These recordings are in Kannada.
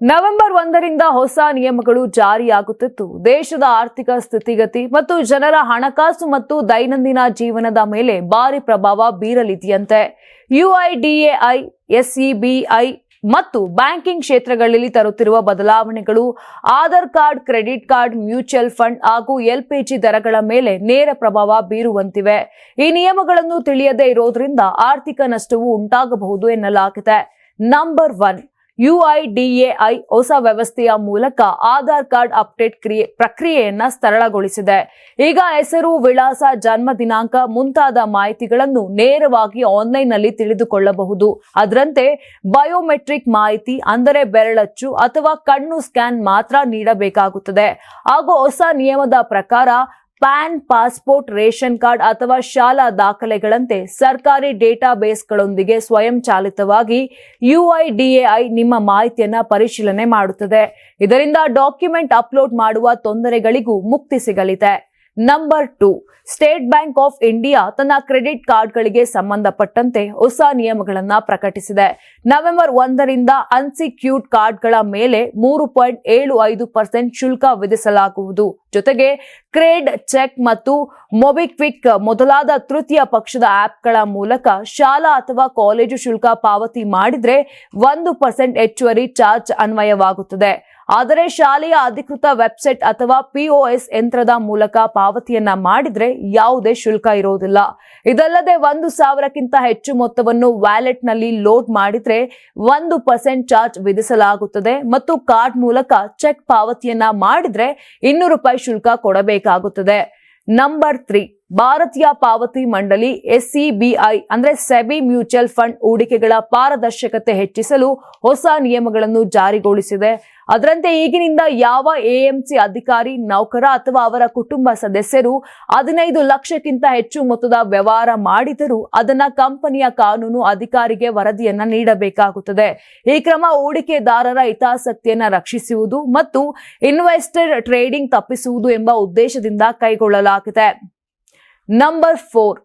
ನವೆಂಬರ್ ಒಂದರಿಂದ ಹೊಸ ನಿಯಮಗಳು ಜಾರಿಯಾಗುತ್ತಿತ್ತು. ದೇಶದ ಆರ್ಥಿಕ ಸ್ಥಿತಿಗತಿ ಮತ್ತು ಜನರ ಹಣಕಾಸು ಮತ್ತು ದೈನಂದಿನ ಜೀವನದ ಮೇಲೆ ಭಾರಿ ಪ್ರಭಾವ ಬೀರಲಿದೆಯಂತೆ. ಯುಐಡಿಎಐ, ಎಸ್ಇಬಿಐ ಮತ್ತು ಬ್ಯಾಂಕಿಂಗ್ ಕ್ಷೇತ್ರಗಳಲ್ಲಿ ತರುತ್ತಿರುವ ಬದಲಾವಣೆಗಳು Aadhaar card, credit card, mutual fund ಹಾಗೂ ಎಲ್ಪಿಜಿ ದರಗಳ ಮೇಲೆ ನೇರ ಪ್ರಭಾವ ಬೀರುವಂತಿವೆ. ಈ ನಿಯಮಗಳನ್ನು ತಿಳಿಯದೇ ಇರೋದ್ರಿಂದ ಆರ್ಥಿಕ ನಷ್ಟವು ಉಂಟಾಗಬಹುದು ಎನ್ನಲಾಗಿದೆ. ನಂಬರ್ ಒನ್ ಯುಐಡಿಎಐ ಹೊಸ ವ್ಯವಸ್ಥೆಯ ಮೂಲಕ ಆಧಾರ್ ಕಾರ್ಡ್ ಅಪ್ಡೇಟ್ ಕ್ರಿಯೆ ಪ್ರಕ್ರಿಯೆಯನ್ನ ಸರಳಗೊಳಿಸಿದೆ. ಈಗ ಹೆಸರು, ವಿಳಾಸ, ಜನ್ಮ ದಿನಾಂಕ ಮುಂತಾದ ಮಾಹಿತಿಗಳನ್ನು ನೇರವಾಗಿ ಆನ್ಲೈನ್ನಲ್ಲಿ ತಿಳಿದುಕೊಳ್ಳಬಹುದು. ಅದರಂತೆ ಬಯೋಮೆಟ್ರಿಕ್ ಮಾಹಿತಿ ಅಂದರೆ ಬೆರಳಚ್ಚು ಅಥವಾ ಕಣ್ಣು ಸ್ಕ್ಯಾನ್ ಮಾತ್ರ ನೀಡಬೇಕಾಗುತ್ತದೆ. ಹಾಗೂ ಹೊಸ ನಿಯಮದ ಪ್ರಕಾರ ಪ್ಯಾನ್, ಪಾಸ್ಪೋರ್ಟ್, ರೇಷನ್ ಕಾರ್ಡ್ ಅಥವಾ ಶಾಲಾ ದಾಖಲೆಗಳಂತೆ ಸರ್ಕಾರಿ ಡೇಟಾಬೇಸ್ಗಳೊಂದಿಗೆ ಸ್ವಯಂಚಾಲಿತವಾಗಿ ಯುಐಡಿಎಐ ನಿಮ್ಮ ಮಾಹಿತಿಯನ್ನ ಪರಿಶೀಲನೆ ಮಾಡುತ್ತದೆ. ಇದರಿಂದ ಡಾಕ್ಯುಮೆಂಟ್ ಅಪ್ಲೋಡ್ ಮಾಡುವ ತೊಂದರೆಗಳಿಗೂ ಮುಕ್ತಿ ಸಿಗಲಿದೆ. Number two State Bank of India ತನ್ನ ಕ್ರೆಡಿಟ್ ಕಾರ್ಡ್ಗಳಿಗೆ ಸಂಬಂಧಪಟ್ಟಂತೆ ಹೊಸ ನಿಯಮಗಳನ್ನ ಪ್ರಕಟಿಸಿದೆ. ನವೆಂಬರ್ ಒಂದರಿಂದ ಅನ್ಸಿಕ್ಯೂರ್ಡ್ ಕಾರ್ಡ್ಗಳ ಮೇಲೆ ಮೂರು ಪಾಯಿಂಟ್ ಏಳು ಐದು ಪರ್ಸೆಂಟ್ ಶುಲ್ಕ ವಿಧಿಸಲಾಗುವುದು. ಜೊತೆಗೆ ಕ್ರೆಡ್ ಚೆಕ್ ಮತ್ತು ಮೊಬಿಕ್ವಿಕ್ ಮೊದಲಾದ ತೃತೀಯ ಪಕ್ಷದ ಆಪ್ಗಳ ಮೂಲಕ ಶಾಲಾ ಅಥವಾ ಕಾಲೇಜು ಶುಲ್ಕ ಪಾವತಿ ಮಾಡಿದ್ರೆ ಒಂದು ಪರ್ಸೆಂಟ್ ಹೆಚ್ಚುವರಿ ಚಾರ್ಜ್ ಅನ್ವಯವಾಗುತ್ತದೆ. ಆದರೆ ಶಾಲೆಯ ಅಧಿಕೃತ ವೆಬ್ಸೈಟ್ ಅಥವಾ ಪಿಒಎಸ್ ಯಂತ್ರದ ಮೂಲಕ ಪಾವತಿಯನ್ನ ಮಾಡಿದ್ರೆ ಯಾವುದೇ ಶುಲ್ಕ ಇರುವುದಿಲ್ಲ ಇದಲ್ಲದೆ ಒಂದು ಸಾವಿರಕ್ಕಿಂತ ಹೆಚ್ಚು ಮೊತ್ತವನ್ನು ವ್ಯಾಲೆಟ್ನಲ್ಲಿ ಲೋಡ್ ಮಾಡಿದ್ರೆ ಒಂದು ಪರ್ಸೆಂಟ್ ಚಾರ್ಜ್ ವಿಧಿಸಲಾಗುತ್ತದೆ ಮತ್ತು ಕಾರ್ಡ್ ಮೂಲಕ ಚೆಕ್ ಪಾವತಿಯನ್ನ ಮಾಡಿದ್ರೆ ಇನ್ನೂರು ರೂಪಾಯಿ ಶುಲ್ಕ ಕೊಡಬೇಕಾಗುತ್ತದೆ. ನಂಬರ್ ತ್ರೀ, ಭಾರತೀಯ ಪಾವತಿ ಮಂಡಳಿ ಎಸ್ಸಿಬಿಐ ಅಂದ್ರೆ ಸೆಬಿ ಮ್ಯೂಚುವಲ್ ಫಂಡ್ ಹೂಡಿಕೆಗಳ ಪಾರದರ್ಶಕತೆ ಹೆಚ್ಚಿಸಲು ಹೊಸ ನಿಯಮಗಳನ್ನು ಜಾರಿಗೊಳಿಸಿದೆ. ಅದರಂತೆ ಈಗಿನಿಂದ ಯಾವ ಎಎಂಸಿ ಅಧಿಕಾರಿ, ನೌಕರ ಅಥವಾ ಅವರ ಕುಟುಂಬ ಸದಸ್ಯರು ಹದಿನೈದು ಲಕ್ಷಕ್ಕಿಂತ ಹೆಚ್ಚು ಮೊತ್ತದ ವ್ಯವಹಾರ ಮಾಡಿದರೂ ಅದನ್ನ ಕಂಪನಿಯ ಕಾನೂನು ಅಧಿಕಾರಿಗೆ ವರದಿಯನ್ನ ನೀಡಬೇಕಾಗುತ್ತದೆ. ಈ ಕ್ರಮ ಹೂಡಿಕೆದಾರರ ಹಿತಾಸಕ್ತಿಯನ್ನ ರಕ್ಷಿಸುವುದು ಮತ್ತು ಇನ್ವೆಸ್ಟರ್ ಟ್ರೇಡಿಂಗ್ ತಪ್ಪಿಸುವುದು ಎಂಬ ಉದ್ದೇಶದಿಂದ ಕೈಗೊಳ್ಳಲಾಗಿದೆ. ನಂಬರ್ ಫೋರ್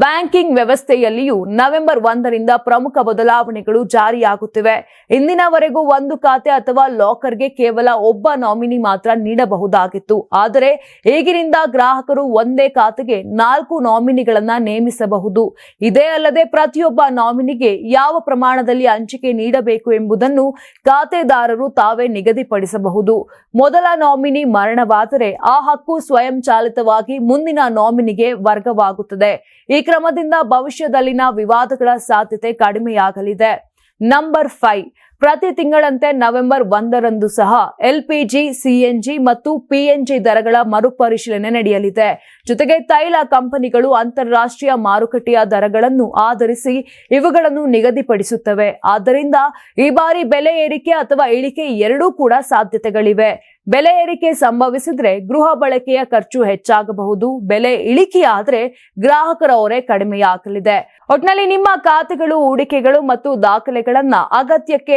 ಬ್ಯಾಂಕಿಂಗ್ ವ್ಯವಸ್ಥೆಯಲ್ಲಿಯೂ ನವೆಂಬರ್ ಒಂದರಿಂದ ಪ್ರಮುಖ ಬದಲಾವಣೆಗಳು ಜಾರಿಯಾಗುತ್ತಿವೆ. ಇಂದಿನವರೆಗೂ ಒಂದು ಖಾತೆ ಅಥವಾ ಲಾಕರ್ಗೆ ಕೇವಲ ಒಬ್ಬ ನಾಮಿನಿ ಮಾತ್ರ ನೀಡಬಹುದಾಗಿತ್ತು. ಆದರೆ ಈಗಿನಿಂದ ಗ್ರಾಹಕರು ಒಂದೇ ಖಾತೆಗೆ ನಾಲ್ಕು ನಾಮಿನಿಗಳನ್ನ ನೇಮಿಸಬಹುದು. ಇದೇ ಅಲ್ಲದೆ ಪ್ರತಿಯೊಬ್ಬ ನಾಮಿನಿಗೆ ಯಾವ ಪ್ರಮಾಣದಲ್ಲಿ ಹಂಚಿಕೆ ನೀಡಬೇಕು ಎಂಬುದನ್ನು ಖಾತೆದಾರರು ತಾವೇ ನಿಗದಿಪಡಿಸಬಹುದು. ಮೊದಲ ನಾಮಿನಿ ಮರಣವಾದರೆ ಆ ಹಕ್ಕು ಸ್ವಯಂಚಾಲಿತವಾಗಿ ಮುಂದಿನ ನಾಮಿನಿಗೆ ವರ್ಗವಾಗುತ್ತದೆ. ಈ ಕ್ರಮದಿಂದ ಭವಿಷ್ಯದಲ್ಲಿನ ವಿವಾದಗಳ ಸಾಧ್ಯತೆ ಕಡಿಮೆಯಾಗಲಿದೆ. ನಂಬರ್ ಫೈವ್ ಪ್ರತಿ ತಿಂಗಳಂತೆ ನವೆಂಬರ್ ಒಂದರಂದು ಸಹ ಎಲ್ಪಿಜಿ, ಸಿಎನ್ಜಿ ಮತ್ತು ಪಿಎನ್ಜಿ ದರಗಳ ಮರುಪರಿಶೀಲನೆ ನಡೆಯಲಿದೆ. ಜೊತೆಗೆ ತೈಲ ಕಂಪನಿಗಳು ಅಂತಾರಾಷ್ಟ್ರೀಯ ಮಾರುಕಟ್ಟೆಯ ದರಗಳನ್ನು ಆಧರಿಸಿ ಇವುಗಳನ್ನು ನಿಗದಿಪಡಿಸುತ್ತವೆ. ಆದ್ದರಿಂದ ಈ ಬಾರಿ ಬೆಲೆ ಏರಿಕೆ ಅಥವಾ ಇಳಿಕೆ ಎರಡೂ ಕೂಡ ಸಾಧ್ಯತೆಗಳಿವೆ. ಬೆಲೆ ಏರಿಕೆ ಸಂಭವಿಸಿದ್ರೆ ಗೃಹ ಬಳಕೆಯ ಖರ್ಚು ಹೆಚ್ಚಾಗಬಹುದು. ಬೆಲೆ ಇಳಿಕೆಯಾದ್ರೆ ಗ್ರಾಹಕರ ಹೊರೆ ಕಡಿಮೆಯಾಗಲಿದೆ. ಒಟ್ನಲ್ಲಿ ನಿಮ್ಮ ಖಾತೆಗಳು, ಹೂಡಿಕೆಗಳು ಮತ್ತು ದಾಖಲೆಗಳನ್ನ ಅಗತ್ಯಕ್ಕೆ